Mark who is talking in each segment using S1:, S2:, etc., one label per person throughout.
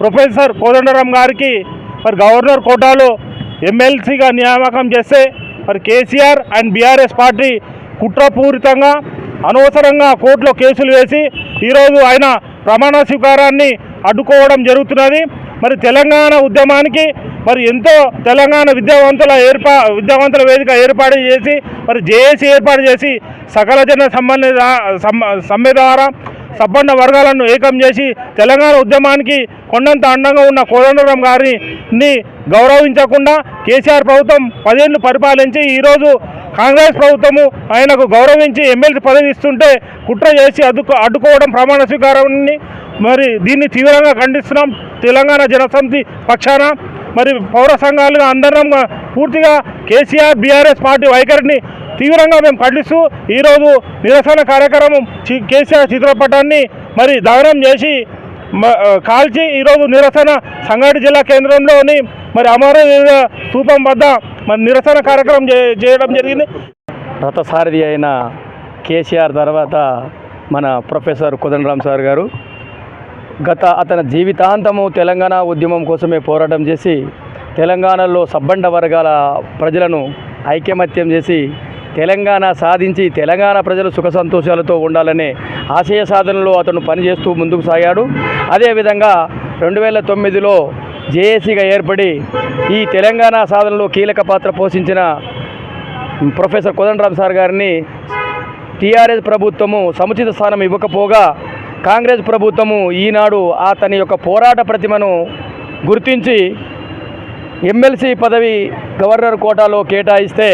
S1: Professor Kodandaram గారికి మరి governor కోటాలో ఎమ్మెల్సీగా నియామకం చేస్తే మరి కేసీఆర్ అండ్ బీఆర్ఎస్ పార్టీ కుట్రపూరితంగా అనవసరంగా కోర్టులో కేసులు వేసి ఈరోజు ఆయన ప్రమాణ స్వీకారాన్ని అడ్డుకోవడం జరుగుతున్నది. మరి తెలంగాణ ఉద్యమానికి మరి ఎంతో తెలంగాణ విద్యావంతుల ఏర్పా విద్యావంతుల వేదిక ఏర్పాటు చేసి మరి జేఏసీ ఏర్పాటు చేసి సకల జన సంబంధిత సమ్మెదార ద్వారా సబ్బండ వర్గాలను ఏకం చేసి తెలంగాణ ఉద్యమానికి కొండంత అండంగా ఉన్న కోదండరాం గారిని గౌరవించకుండా కేసీఆర్ ప్రభుత్వం పదేళ్ళు పరిపాలించి ఈరోజు కాంగ్రెస్ ప్రభుత్వము ఆయనకు గౌరవించి ఎమ్మెల్సీ పదవి ఇస్తుంటే కుట్ర చేసి అడ్డుకో అడ్డుకోవడం ప్రమాణ స్వీకారాన్ని మరి దీన్ని తీవ్రంగా ఖండిస్తున్నాం. తెలంగాణ జనసమితి పక్షాన మరి పౌర సంఘాలుగా అందరం పూర్తిగా కేసీఆర్ బీఆర్ఎస్ పార్టీ వైఖరిని తీవ్రంగా మేము ఖండిస్తూ ఈరోజు నిరసన కార్యక్రమం చి- కేసీఆర్ చిత్రపటాన్ని మరి దహనం చేసి కాల్చి ఈరోజు నిరసన సంగారెడ్డి జిల్లా కేంద్రంలోని మరి అమరవీర స్థూపం వద్ద మరి నిరసన కార్యక్రమం చేయడం జరిగింది.
S2: రథసారథి అయిన కేసీఆర్ తర్వాత మన ప్రొఫెసర్ కుదండరామ్ సార్ గారు గత అతని జీవితాంతము తెలంగాణ ఉద్యమం కోసమే పోరాటం చేసి తెలంగాణలో సబ్బండ వర్గాల ప్రజలను ఐకమత్యం చేసి తెలంగాణ సాధించి తెలంగాణ ప్రజలు సుఖ సంతోషాలతో ఉండాలనే ఆశయ సాధనలో అతను పనిచేస్తూ ముందుకు సాగాడు. అదేవిధంగా రెండు వేల తొమ్మిదిలో జేఏసీగా ఏర్పడి ఈ తెలంగాణ సాధనలో కీలక పాత్ర పోషించిన ప్రొఫెసర్ కోదండరామ్ సార్ గారిని టీఆర్ఎస్ ప్రభుత్వము సముచిత స్థానం ఇవ్వకపోగా కాంగ్రెస్ ప్రభుత్వము ఈనాడు అతని యొక్క పోరాట ప్రతిమను గుర్తించి ఎమ్మెల్సీ పదవి గవర్నర్ కోటాలో కేటాయిస్తే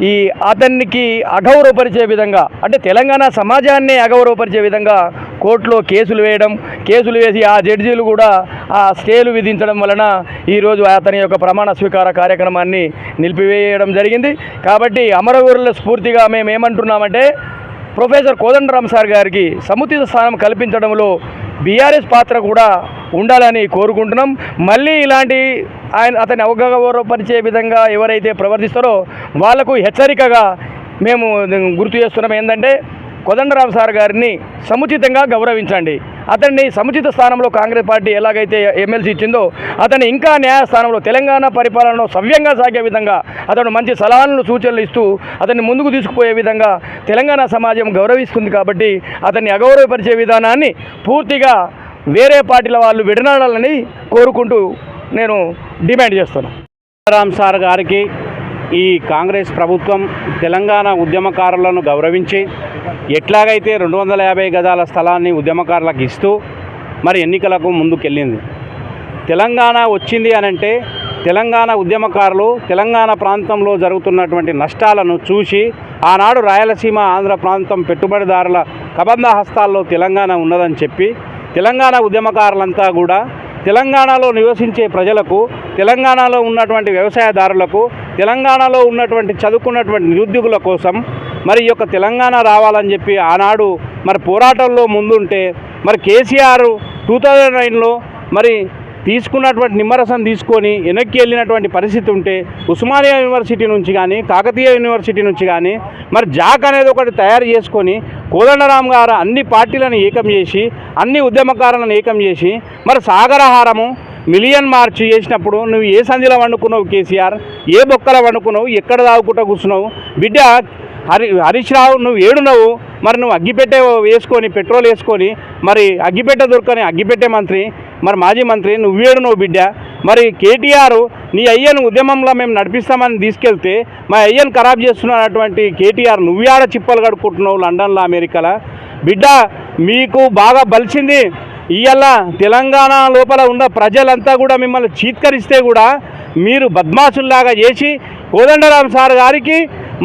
S2: ఈ అతనికి అగౌరవపరిచే విధంగా అంటే తెలంగాణ సమాజాన్ని అగౌరవపరిచే విధంగా కోర్టులో కేసులు వేయడం కేసులు వేసి ఆ జడ్జీలు కూడా ఆ స్టేలు విధించడం వలన ఈరోజు అతని యొక్క ప్రమాణ స్వీకార కార్యక్రమాన్ని నిలిపివేయడం జరిగింది. కాబట్టి అమరవీరుల స్ఫూర్తిగా మేము ఏమంటున్నామంటే ప్రొఫెసర్ కోదండరామ్ సార్ గారికి సముచిత స్థానం కల్పించడంలో బీఆర్ఎస్ పాత్ర కూడా ఉండాలని కోరుకుంటున్నాం. మళ్ళీ ఇలాంటి ఆయన అతని అవగౌరవపరిచే విధంగా ఎవరైతే ప్రవర్తిస్తారో వాళ్ళకు హెచ్చరికగా మేము గుర్తు చేస్తున్నాం. ఏంటంటే కోదండరామ్ సార్ గారిని సముచితంగా గౌరవించండి. అతన్ని సముచిత స్థానంలో కాంగ్రెస్ పార్టీ ఎలాగైతే ఎమ్మెల్సీ ఇచ్చిందో అతన్ని ఇంకా న్యాయస్థానంలో తెలంగాణ పరిపాలనలో సవ్యంగా సాగే విధంగా అతను మంచి సలహాలను సూచనలు ఇస్తూ అతన్ని ముందుకు తీసుకుపోయే విధంగా తెలంగాణ సమాజం గౌరవిస్తుంది కాబట్టి అతన్ని అగౌరవపరిచే విధానాన్ని పూర్తిగా వేరే పార్టీల వాళ్ళు విడనాడాలని కోరుకుంటూ నేను డిమాండ్ చేస్తున్నాను
S1: రామ్ సార్ గారికి ఈ కాంగ్రెస్ ప్రభుత్వం తెలంగాణ ఉద్యమకారులను గౌరవించి ఎట్లాగైతే రెండు వందల యాభై గజాల స్థలాన్ని ఉద్యమకారులకు ఇస్తూ మరి ఎన్నికలకు ముందుకెళ్ళింది. తెలంగాణ వచ్చింది అనంటే తెలంగాణ ఉద్యమకారులు తెలంగాణ ప్రాంతంలో జరుగుతున్నటువంటి నష్టాలను చూసి ఆనాడు రాయలసీమ ఆంధ్ర ప్రాంతం పెట్టుబడిదారుల కబంధ హస్తాల్లో తెలంగాణ ఉన్నదని చెప్పి తెలంగాణ ఉద్యమకారులంతా కూడా తెలంగాణలో నివసించే ప్రజలకు తెలంగాణలో ఉన్నటువంటి వ్యవసాయదారులకు తెలంగాణలో ఉన్నటువంటి చదువుకున్నటువంటి నిరుద్యోగుల కోసం మరి ఈ యొక్క తెలంగాణ రావాలని చెప్పి ఆనాడు మరి పోరాటంలో ముందుంటే మరి కేసీఆర్ టూ థౌజండ్ నైన్లో మరి తీసుకున్నటువంటి నిమ్మరసం తీసుకొని వెనక్కి వెళ్ళినటువంటి పరిస్థితి ఉంటే ఉస్మానియా యూనివర్సిటీ నుంచి కానీ కాకతీయ యూనివర్సిటీ నుంచి కానీ మరి జాక్ అనేది ఒకటి తయారు చేసుకొని కోదండరామ్ గారు అన్ని పార్టీలను ఏకం చేసి అన్ని ఉద్యమకారులను ఏకం చేసి మరి సాగరహారము మిలియన్ మార్చ్ చేసినప్పుడు నువ్వు ఏ సంధిలో వండుకున్నావు కేసీఆర్? ఏ బొక్కల వండుకున్నావు? ఎక్కడ దాగుకుంటా కూర్చున్నావు? బిడ్డ హరి హరీష్ రావు నువ్వు ఏడున్నావు? మరి నువ్వు అగ్గిపెట్టె వేసుకొని పెట్రోల్ వేసుకొని మరి అగ్గిపెట్టె దొరకని అగ్గిపెట్టె మంత్రి మరి మాజీ మంత్రి నువ్వేడు నువ్వు బిడ్డ? మరి కేటీఆర్ నీ అయ్యను ఉద్యమంలో మేము నడిపిస్తామని తీసుకెళ్తే మా అయ్యను ఖరాబ్ చేస్తున్నటువంటి కేటీఆర్ నువ్వేడ చిప్పలు కడుక్కుంటున్నావు లండన్లో అమెరికాలో. బిడ్డ మీకు బాగా బలిసింది. ఇవాళ తెలంగాణ లోపల ఉన్న ప్రజలంతా కూడా మిమ్మల్ని చీత్కరిస్తే కూడా మీరు బద్మాసుల్లాగా చేసి కోదండరాం సార్ గారికి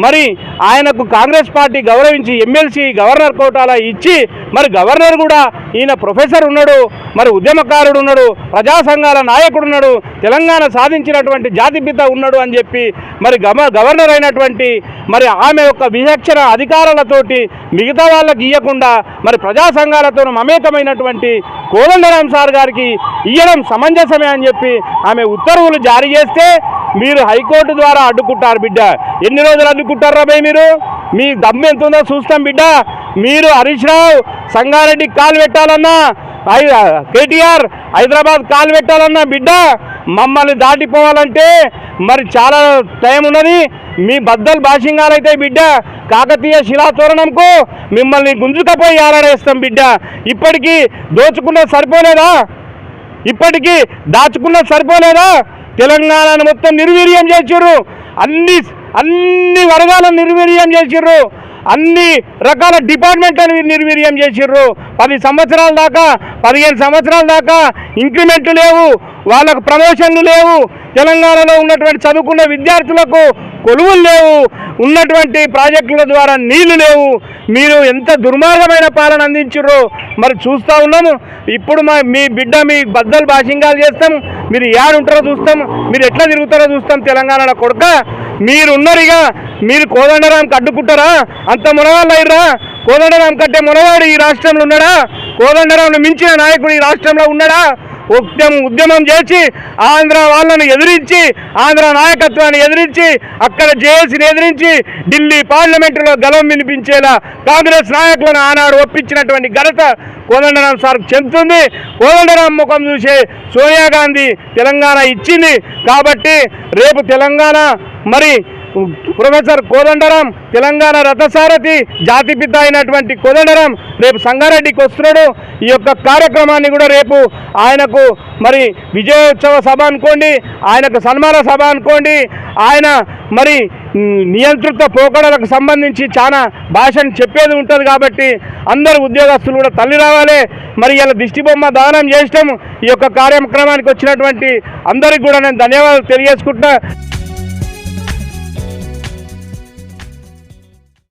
S1: మరి ఆయనకు కాంగ్రెస్ పార్టీ గౌరవించి ఎమ్మెల్సీ గవర్నర్ కోటాలా ఇచ్చి మరి గవర్నర్ కూడా ఈయన ప్రొఫెసర్ ఉన్నాడు మరి ఉద్యమకారుడు ఉన్నాడు ప్రజా సంఘాల నాయకుడు ఉన్నాడు తెలంగాణ సాధించినటువంటి జాతిపిత ఉన్నాడు అని చెప్పి మరి గమ గవర్నర్ అయినటువంటి మరి ఆమె యొక్క విచక్షణ అధికారాలతోటి మిగతా వాళ్ళకి ఇవ్వకుండా మరి ప్రజా సంఘాలతో మమేకమైనటువంటి కోదండరాం సార్ గారికి ఇవ్వడం సమంజసమే అని చెప్పి ఆమె ఉత్తర్వులు జారీ చేస్తే మీరు హైకోర్టు ద్వారా అడ్డుకుంటారు బిడ్డ. ఎన్ని రోజులు అడ్డుకుంటారా భయ్ మీరు? మీ దమ్ము ఎంత ఉందో చూస్తాం బిడ్డ. మీరు హరీష్ రావు సంగారెడ్డి కాలు పెట్టాలన్నా కేటీఆర్ హైదరాబాద్ కాలు పెట్టాలన్నా బిడ్డ మమ్మల్ని దాటిపోవాలంటే మరి చాలా టైం ఉన్నది. మీ బద్దలు భాషింగాలైతే బిడ్డ కాకతీయ శిలాతోరణంకు మిమ్మల్ని గుంజుకపోయి ఆరాడేస్తాం బిడ్డ. ఇప్పటికీ దోచుకున్నది సరిపోలేదా? ఇప్పటికీ దాచుకున్నది సరిపోలేదా? తెలంగాణను మొత్తం నిర్వీర్యం చేసిర్రు. అన్ని అన్ని వర్గాలను నిర్వీర్యం చేసిర్రు. అన్ని రకాల డిపార్ట్మెంట్లను నిర్వీర్యం చేసిర్రు. పది సంవత్సరాల దాకా పదిహేను సంవత్సరాల దాకా ఇంక్రిమెంట్లు లేవు. వాళ్ళకు ప్రమోషన్లు లేవు. తెలంగాణలో ఉన్నటువంటి చదువుకున్న విద్యార్థులకు కొలువులు లేవు. ఉన్నటువంటి ప్రాజెక్టుల ద్వారా నీళ్ళు లేవు. మీరు ఎంత దుర్మార్గమైన పాలన అందించారో మరి చూస్తూ ఉన్నాము. ఇప్పుడు మా మీ బిడ్డ మీ బద్దలు భాషింగాలు చేస్తాం మీరు ఏడుంటారో చూస్తాం మీరు ఎట్లా తిరుగుతారో చూస్తాం తెలంగాణలో. కొడుక మీరు ఇక మీరు కోదండరాంకి అడ్డుకుంటారా? అంత మునవాళ్ళు అయ్యరా కోదండరాం కంటే మునవాడు ఈ రాష్ట్రంలో ఉన్నాడా? కోదండరాంను మించిన నాయకుడు ఈ రాష్ట్రంలో ఉన్నాడా? ఉద్యమం ఉద్యమం చేసి ఆంధ్ర వాళ్ళను ఎదిరించి ఆంధ్ర నాయకత్వాన్ని ఎదిరించి అక్కడ జేఏసీని ఎదిరించి ఢిల్లీ పార్లమెంటులో గలం వినిపించేలా కాంగ్రెస్ నాయకులను ఆనాడు ఒప్పించినటువంటి ఘనత కోదండరాం సార్ చెందుతుంది. కోదండరాం ముఖం చూసే సోనియా గాంధీ తెలంగాణ ఇచ్చింది. కాబట్టి రేపు తెలంగాణ మరి ప్రొఫెసర్ కోదండరాం తెలంగాణ రథసారథి జాతిపిత అయినటువంటి కోదండరాం రేపు సంగారెడ్డికి వస్తున్నాడు. ఈ యొక్క కార్యక్రమాన్ని కూడా రేపు ఆయనకు మరి విజయోత్సవ సభ అనుకోండి ఆయనకు సన్మాన సభ అనుకోండి. ఆయన మరి నియంత్రిత పోకడలకు సంబంధించి చాలా భాషను చెప్పేది ఉంటుంది కాబట్టి అందరు ఉద్యోగస్తులు కూడా తల్లి రావాలి. మరి ఇలా దిష్టిబొమ్మ దానం చేసినాం ఈ యొక్క కార్యక్రమానికి వచ్చినటువంటి అందరికి కూడా నేను ధన్యవాదాలు తెలియజేసుకుంటున్నా.